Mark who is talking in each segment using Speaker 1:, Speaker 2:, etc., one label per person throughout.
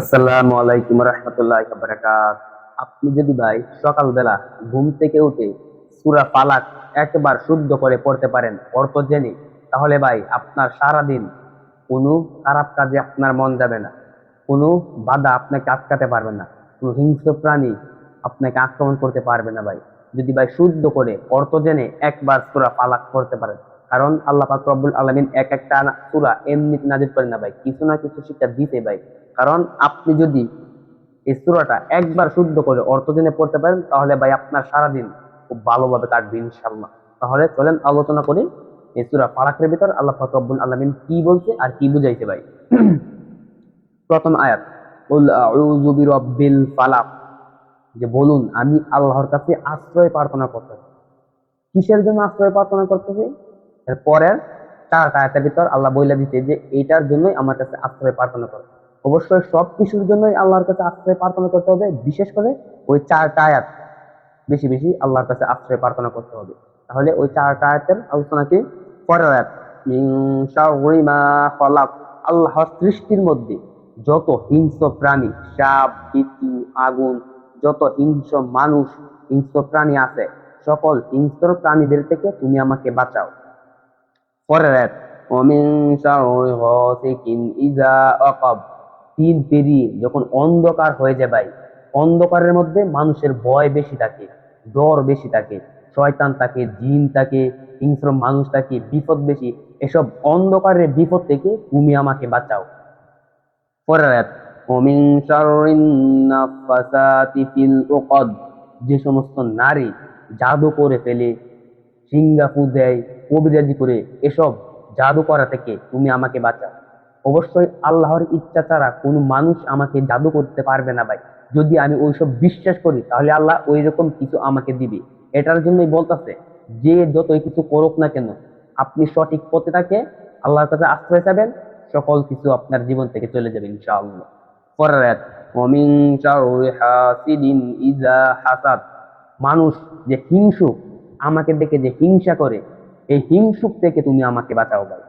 Speaker 1: আসসালামু আলাইকুম রহমতুল্লাহ বারাকাত আপনি যদি ভাই সকালবেলা ঘুম থেকে উঠে সূরা ফালাক একবার শুদ্ধ করে পড়তে পারেন, অর্থ জেনে, তাহলে ভাই আপনার সারা দিন কোনো খারাপ কাজে আপনার মন যাবে না। কোনো বাধা আপনাকে আটকাতে পারবে না। কোনো হিংস্র প্রাণী আপনাকে আক্রমণ করতে পারবে না ভাই। যদি ভাই শুদ্ধ করে, অর্থ জেনে একবার সূরা ফালাক পড়তে পারেন। কারণ আল্লাহ পাক রব্বুল আলামিন এক একটা সূরা এমনি নাজির করে না ভাই। কিছু না কিছু শিক্ষা দিতে ভাই। কারণ আপনি যদি এই সূরাটা একবার শুদ্ধ করে অর্থ জেনে পড়তে পারেন, তাহলে ভাই আপনার সারাদিন খুব ভালোভাবে কাটবে ইনশাআল্লাহ। তাহলে চলেন আলোচনা করি এই সূরা ফালাকের ভিতর আল্লাহ পাক রব্বুল আলামিন কি বলছে আর কি বুঝাইছে ভাই। প্রথম আয়াত ফালাক যে বলুন, আমি আল্লাহর কাছে আশ্রয় প্রার্থনা করতেছি। কিসের জন্য আশ্রয় প্রার্থনা করতেছি? এর পরের চারটা আয়াতের ভিতর আল্লাহ বইলা দিতে যে, এইটার জন্যই আমার কাছে আশ্রয় প্রার্থনা করো। অবশ্যই সব কিছুর জন্যই আল্লাহর কাছে আশ্রয় প্রার্থনা করতে হবে, বিশেষ করে ওই চারটা আয়াত। বেশি বেশি আল্লাহর কাছে আশ্রয় প্রার্থনা করতে হবে। তাহলে ওই চারটা আয়াতের আলোচনা কি? পরের আয়াত আল্লাহর সৃষ্টির মধ্যে যত হিংস্র প্রাণী, সাপ, বিচ্ছু, আগুন, যত হিংস্র মানুষ, হিংস্র প্রাণী আছে, সকল হিংস্র প্রাণীদের থেকে তুমি আমাকে বাঁচাও। পরের শাররি ইজা আকাব দিন পেরিয়ে যখন অন্ধকার হয়ে যায় ভাই, অন্ধকারের মধ্যে মানুষের ভয় বেশি থাকে, ডর বেশি থাকে, শয়তান থাকে, জিন থাকে, হিংস্র মানুষ থাকে, বিপদ বেশি, এসব অন্ধকারের বিপদ থেকে তুমি আমাকে বাঁচাও। পরের শাররিন নাফাসাতি ফিল যে সমস্ত নারী জাদু করে ফেলে সিঙ্গাপু দেয় কবিরাজি করে এসব জাদু করা থেকে তুমি আমাকে বাঁচাও। অবশ্যই আল্লাহর ইচ্ছা ছাড়া কোনো মানুষ আমাকে জাদু করতে পারবে না ভাই। যদি আমি ওইসব বিশ্বাস করি, তাহলে আল্লাহ ওই রকম কিছু আমাকে দিবে। এটার জন্যই বলতেছে, যে যতই কিছু করুক না কেন, আপনি সঠিক পথে থাকে, আল্লাহর কাছে আশ্রয় চাবেন, সকল কিছু আপনার জীবন থেকে চলে যাবে ইনশাআল্লাহ। পরের হাসিদিন ইজা হাসাদ। মানুষ যে হিংসুক, আমাকে দেখে যে হিংসা করে এই হিংসুক থেকে তুমি আমাকে বাঁচাও ভাই।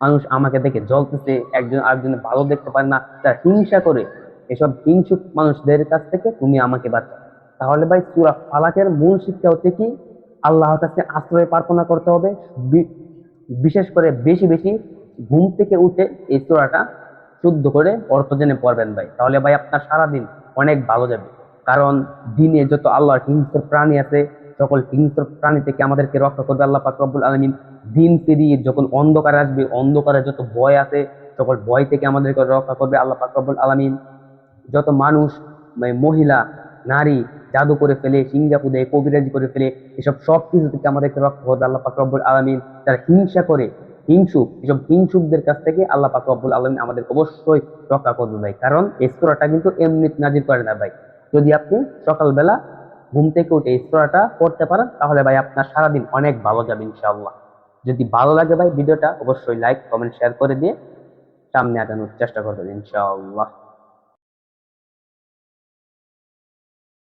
Speaker 1: মানুষ আমাকে দেখে জ্বলতেছে, একজন আরেকজনের ভালো দেখতে পারে না, তার হিংসা করে। এসব হিংসুক মানুষদের কাছ থেকে তুমি আমাকে বাঁচাও। তাহলে ভাই সুরা ফালাকের মূল শিক্ষা হচ্ছে কি? আল্লাহর কাছে আশ্রয় প্রার্থনা করতে হবে। বিশেষ করে বেশি বেশি ঘুম থেকে উঠে এই সুরাটা শুদ্ধ করে অর্থ জেনে পড়বেন ভাই। তাহলে ভাই আপনার সারাদিন অনেক ভালো যাবে। কারণ দিনে যত আল্লাহর হিংস্র প্রাণী আছে সকল হিংস্র প্রাণী থেকে আমাদেরকে রক্ষা করবে আল্লাহ পাক রব্বুল আলমিন। দিন পেরিয়ে যখন অন্ধকার আসবে, অন্ধকারে যত ভয় আছে, সকল ভয় থেকে আমাদেরকে রক্ষা করবে আল্লাহ পাক রব্বুল আলমিন। যত মানুষ মানে মহিলা, নারী জাদু করে ফেলে সিঙ্গাপু দেয় কবিরাজি করে ফেলে, এসব সব কিছু থেকে আমাদেরকে রক্ষা করবে আল্লাহ পাক রব্বুল আলমিন। তারা হিংসা করে, হিংসুক, এসব হিংসুকদের কাছ থেকে আল্লাহ পাক রব্বুল আলমিন আমাদের অবশ্যই রক্ষা করবে ভাই। কারণ এই কিন্তু এমনি নাজির করে না ভাই। যদি আপনি সকালবেলা ঘুম থেকে উঠে এই সূরাটা পড়তে পারেন, তাহলে ভাই আপনার সারাদিন অনেক ভালো যাবে ইনশাআল্লাহ। যদি ভালো লাগে ভাই ভিডিওটা, অবশ্যই লাইক কমেন্ট শেয়ার করে দিয়ে সামনে আটানোর চেষ্টা করবেন ইনশাআল্লাহ।